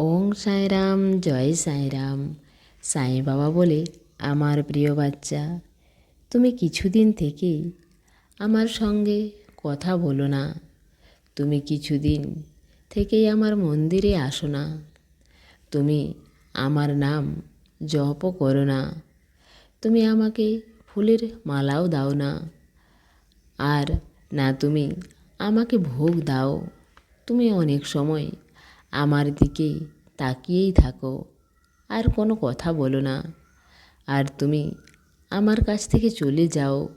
ওং সাঁইরাম, জয় সাঁইরাম। সাঁই বাবা বলে, আমার প্রিয় বাচ্চা, তুমি কিছুদিন থেকেই আমার সঙ্গে কথা বলো না। তুমি কিছুদিন থেকেই আমার মন্দিরে আসো না। তুমি আমার নাম জপও করো না। তুমি আমাকে ফুলের মালাও দাও না। আর না, তুমি আমাকে ভোগ দাও। তুমি অনেক সময় আমার দিকে তাকিয়েই থাকো। আর কোনো কথা বলো না। আর তুমি আমার কাছ থেকে চলে যাও।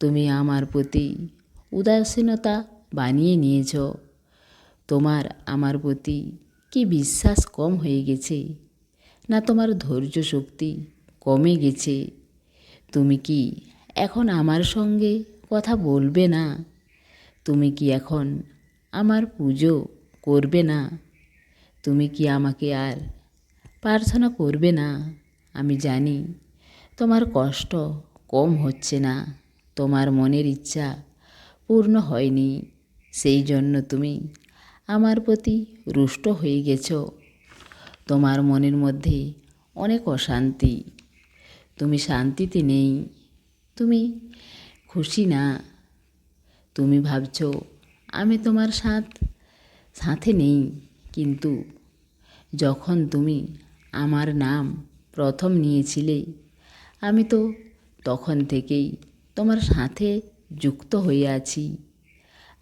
তুমি আমার প্রতি উদাসীনতা বানিয়ে নিয়েছ। তোমার আমার প্রতি কি বিশ্বাস কম হয়ে গেছে? না তোমার ধৈর্য শক্তি কমে গেছে? তুমি কি এখন আমার সঙ্গে কথা বলবে না? তুমি কি এখন আমার পুজো করবে না? তুমি কি আমাকে আর প্রার্থনা করবে না? আমি জানি তোমার কষ্ট কম হচ্ছে না, তোমার মনের ইচ্ছা পূর্ণ হয়নি, সেই জন্য তুমি আমার প্রতি রুষ্ট হয়ে গেছ। তোমার মনের মধ্যে অনেক অশান্তি, তুমি শান্তিতে নেই, তুমি খুশি না। তুমি ভাবছ আমি তোমার সাথ, সাথে নেই, কিন্তু যখন তুমি আমার নাম প্রথম নিয়েছিলে, আমি তো তখন থেকেই তোমার সাথে যুক্ত হয়ে আছি।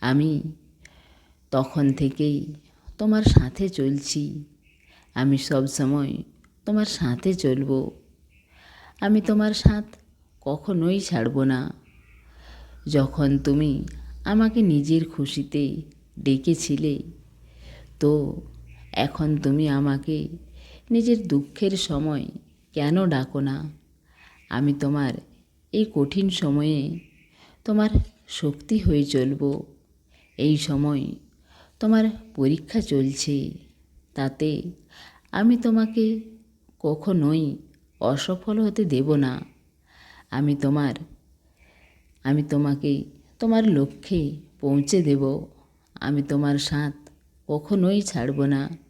আমি তখন থেকেই তোমার সাথে চলছি। আমি সব সময় তোমার সাথে চলবো। আমি তোমার সাথ কখনোই ছাড়ব না। যখন তুমি আমাকে নিজের খুশিতে ডেকেছিলে, তো এখন তুমি আমাকে নিজের দুঃখের সময় কেন ডাকো না? আমি তোমার এই কঠিন সময়ে তোমার শক্তি হয়ে চলব। এই সময় তোমার পরীক্ষা চলছে। তাতে আমি তোমাকে কখনোই অসফল হতে দেব না। আমি তোমার, আমি তোমাকে তোমার লক্ষ্যে পৌঁছে দেব। আমি তোমার সাথ কখনোই ছাড়ব না।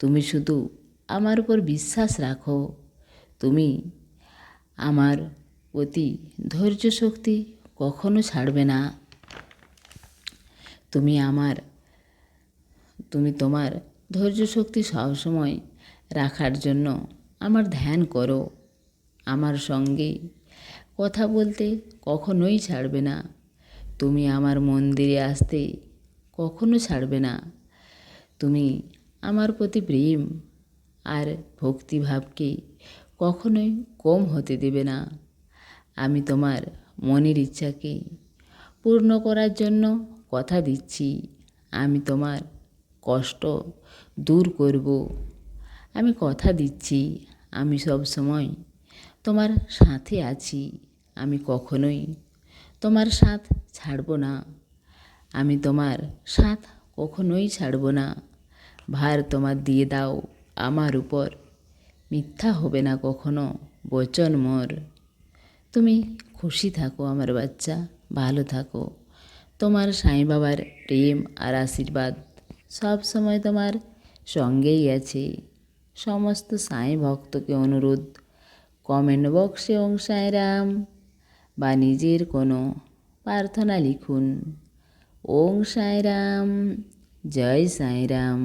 তুমি শুধু আমার উপর বিশ্বাস রাখো। তুমি আমার প্রতি ধৈর্য শক্তি কখনো ছাড়বে না। তুমি আমার, তুমি তোমার ধৈর্য শক্তি সবসময় রাখার জন্য আমার ধ্যান করো। আমার সঙ্গে কথা বলতে কখনোই ছাড়বে না। তুমি আমার মন্দিরে আসতে কখনো ছাড়বে না। তুমি আমার প্রতি প্রেম আর ভক্তিভাবকে কখনোই কম হতে দেবে না। আমি তোমার মনের ইচ্ছাকে পূর্ণ করার জন্য কথা দিচ্ছি। আমি তোমার কষ্ট দূর করব। আমি কথা দিচ্ছি। আমি সব সময় তোমার সাথে আছি। আমি কখনোই তোমার সাথ ছাড়ব না। আমি তোমার সাথ কখনোই ছাড়ব না। ভার তোমার দিয়ে দাও আমার উপর। মিথ্যা হবে না কখনো, বচন মোর। তুমি খুশি থাকো আমার বাচ্চা, ভালো থাকো। তোমার সাঁই বাবার প্রেম আর আশীর্বাদ সব সময় তোমার সঙ্গেই আছে। সমস্ত সাঁই ভক্তকে অনুরোধ, কমেন্ট বক্সে ওং সাঁইরাম বা নিজের কোনো প্রার্থনা লিখুন। ওং সাঁইরাম জয় সাঁইরাম